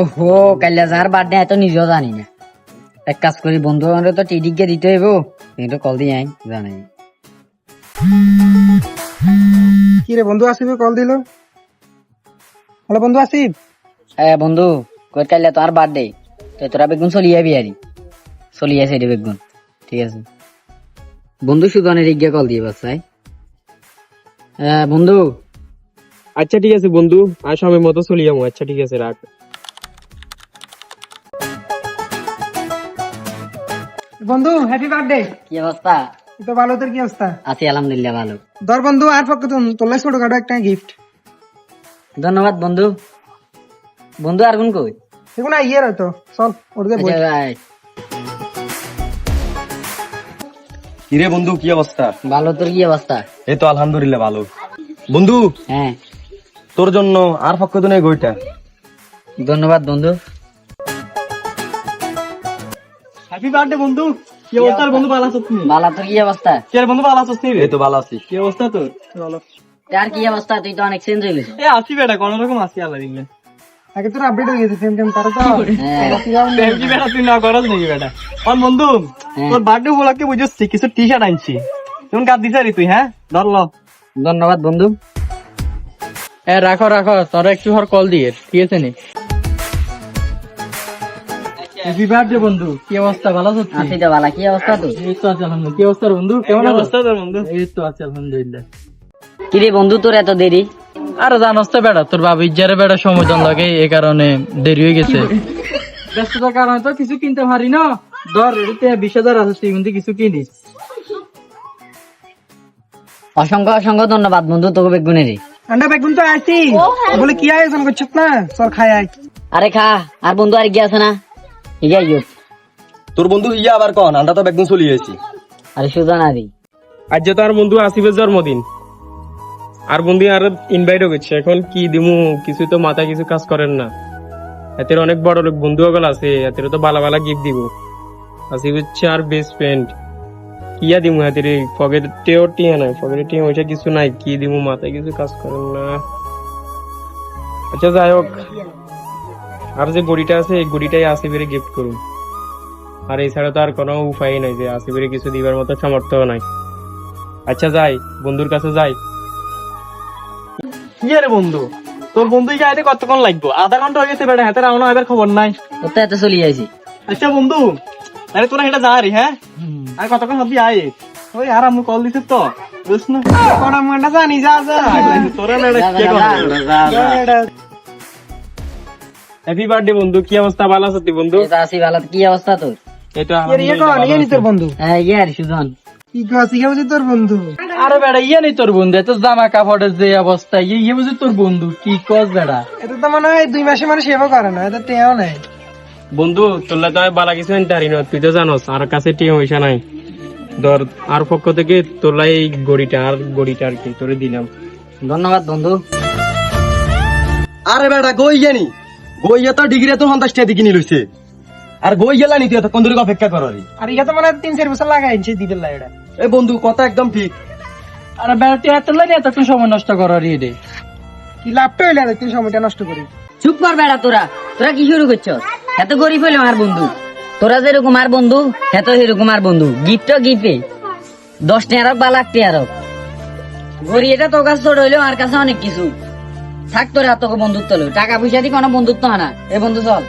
ওহো কাল্লা যার বার্থডে এত নিজেও জানি না? এক কাজ করি বন্ধু বান্ধব তো টিডিকে দিতে হইব কিন্তু কল দিয়ে আই জানাই কি রে বন্ধু আসিফ কল দিল? হ্যালো বন্ধু আসিফ হ্যাঁ বন্ধু কই কাল্লা তোমার বার্থডে তো তোরা বেগুন চলি যাবি আরি চলি আছে রে বেগুন। ঠিক আছে। বন্ধু সুদনের গিয়ে কল দিয়ে বাসাই হ্যাঁ বন্ধু। আচ্ছা ঠিক আছে বন্ধু। আর সময় মতো চলি যাব আচ্ছা ঠিক আছে রাখ বন্ধু হ্যাপি বার্থডে কি অবস্থা? তো ভালো তোর কি অবস্থা? আছি আলহামদুলিল্লাহ ভালো। ধর বন্ধু আর পক্ষে তোর লাই ছোটখাটো একটা গিফট ধন্যবাদ বন্ধু। বন্ধু আর কোন কই? না ইয়ে হয়তো চল ওর দিয়ে বই। আচ্ছা। কিরে বন্ধু কি অবস্থা? ভালো তোর কি অবস্থা? এই তো আলহামদুলিল্লাহ ভালো। বন্ধু হ্যাঁ। তোর জন্য আর পক্ষ তো নেই গইটা ধন্যবাদ বন্ধু। হ্যাপি বার্থডে বন্ধু। কি অবস্থা? বন্ধু ভালো আছো তুমি? বালা তোর কি অবস্থা? কি বন্ধু ভালো আছো তুমি? এই তো ভালো আছি। কি অবস্থা তোর? ভালো তার কি অবস্থা? তুই তো অনেক চেঞ্জ হয়ে গেছিস। এ আসি বেটা কোন রকম আসি আল্লাহ দিলে। আগে তোর আপডেট হয়ে গেছে সেম টেম তারা তো হ্যাঁ। প্রেম কি বেটা তুই না করস নাকি বেটা? আর বন্ধু হ্যাঁ। তোর বার্থডে উপলক্ষে বুঝছি কিছু টি শার্ট আনছি। তুমি কাট দিছ তুই হ্যাঁ? ধর ল। ধন্যবাদ বন্ধু। এ রাখো রাখো তোর একটু হর কল দিয়ে ঠিক আছে নি? হ্যাপি বার্থডে বন্ধু। কি অবস্থা? ভালো আছো আছি তো বালা কি অবস্থা তোর? এই তো আলহামদুলিল্লাহ। কি অবস্থা বন্ধু? কেমন অবস্থা তোর বন্ধু। এই তো আছে আলহামদুলিল্লাহ। কি রে বন্ধু তোর এত দেরি? আরে জানোস তো বেটা তোর বাবা ইজ্জারে বেটা সময় জন লাগে এই কারণে দেরি হয়ে গেছে। ব্যস্ততার কারণে তো কিছু কিনতে পারি না। ধর এতে বিশ হাজার আছে তুই কিন্তু কিছু কিনিস। অসংখ্য অসংখ্য ধন্যবাদ বন্ধু তোকে বেগুনেরই আন্ডা বেগুন তো আইছি। বলে কি আয়োজন করছিস না? চল খাই আয়। আরে খা আর বন্ধু আর গিয়ে আছে না? আইও তোর বন্ধু ইয়া আবার কন? আমরা তো একদম চলে গেছি আরে সুজন আদি। আজ যে তার বন্ধু আসিফের জন্মদিন। আর বন্ধু আর ইনভাইটও করছে। এখন কি দিমু? কিছু তো মাথায় কিছু কাজ করেন না। এদের অনেক বড় লোক বন্ধু সকল আছে। এদের তো বালা বালা গিফট দিব। আসিফ হচ্ছে আর বেস্ট ফ্রেন্ড কিয়া দিমু এদের পকেট টেও টিয়া নাই। পকেটে টিয়া ওইটা কিছু নাই। কি দিমু? মাথায় কিছু কাজ করেন না। আচ্ছা যাই হোক। আর যে গড়িটা আছে এই গড়িটাই আসিফের গিফট করুন। আর এছাড়া তো আর কোনো উপায় নাই যে আসিফের কিছু দিবার মতো সামর্থ্য নাই। আচ্ছা যাই বন্ধুর কাছে যাই। কি রে বন্ধু? তোর বন্ধু যাইতে কতক্ষণ লাগবে? আধা ঘণ্টা হয়ে গেছে বেটা হাতে রাউনা এবার খবর নাই। তোর তো এত চলে যাইছি আচ্ছা বন্ধু আরে তোরা এটা যা রে হ্যাঁ আর কতক্ষণ ভাবি আয়? ওই আর আমি কল দিছিস তো। বুঝছ না? কড়া মান্ডা জানি যা যা। তোরা না হ্যাপি বার্থডে বন্ধু। কি অবস্থা? ভালো আছো তুই বন্ধু? আছি ভালো। কি অবস্থা তোর? এই তো ইয়ে কর ইয়ে নি তোর বন্ধু? হ্যাঁ ইয়ে আর সুজন। কি ইয়ে বুঝি তোর বন্ধু? আরে বেটা ইয়ে নেই তোর বন্ধু এত জামা কাপড়ের যে অবস্থা ইয়ে ইয়ে বুঝি তোর বন্ধু কি কস বেটা এটা তো মনে হয় দুই মাসে সেবা করে না এটা টেও নাই। বন্ধু তোলা তো বালা কিছু আনতে না তুই তো জানোস আর কাছে নাই। ধর আর পক্ষ থেকে তোলা এই গড়িটা আর গড়িটা আর কি তোরে দিলাম। ধন্যবাদ বন্ধু। আরে বেটা গই জানি গইয়া তো ডিগ্রি তো সন্তাস দিকে লইছে আর গই গেলা নি তুই কোন অপেক্ষা করি আর। ইয়ে তো মনে তিন চার বছর এটা এই বন্ধু কথা একদম ঠিক। আরে লাগে এত সময় নষ্ট রে কি লাভটা হইলে সময়টা নষ্ট করি। চুপ কর বেড়া তোরা। তোরা কি শুরু করছস এত গরিব হইল আমার বন্ধু। তোরা যেরকম আর বন্ধু এত সেরকম আর বন্ধু। গিফটও গিফে দশ টিয়ার বা লাখ হোক গড়ি এটা তোর কাছে ছোট হইলেও আমার কাছে অনেক কিছু। থাক তোরা তোকে বন্ধুত্ব লো টাকা পয়সা দিয়ে কোনো বন্ধুত্ব হয় না। এ বন্ধু চল।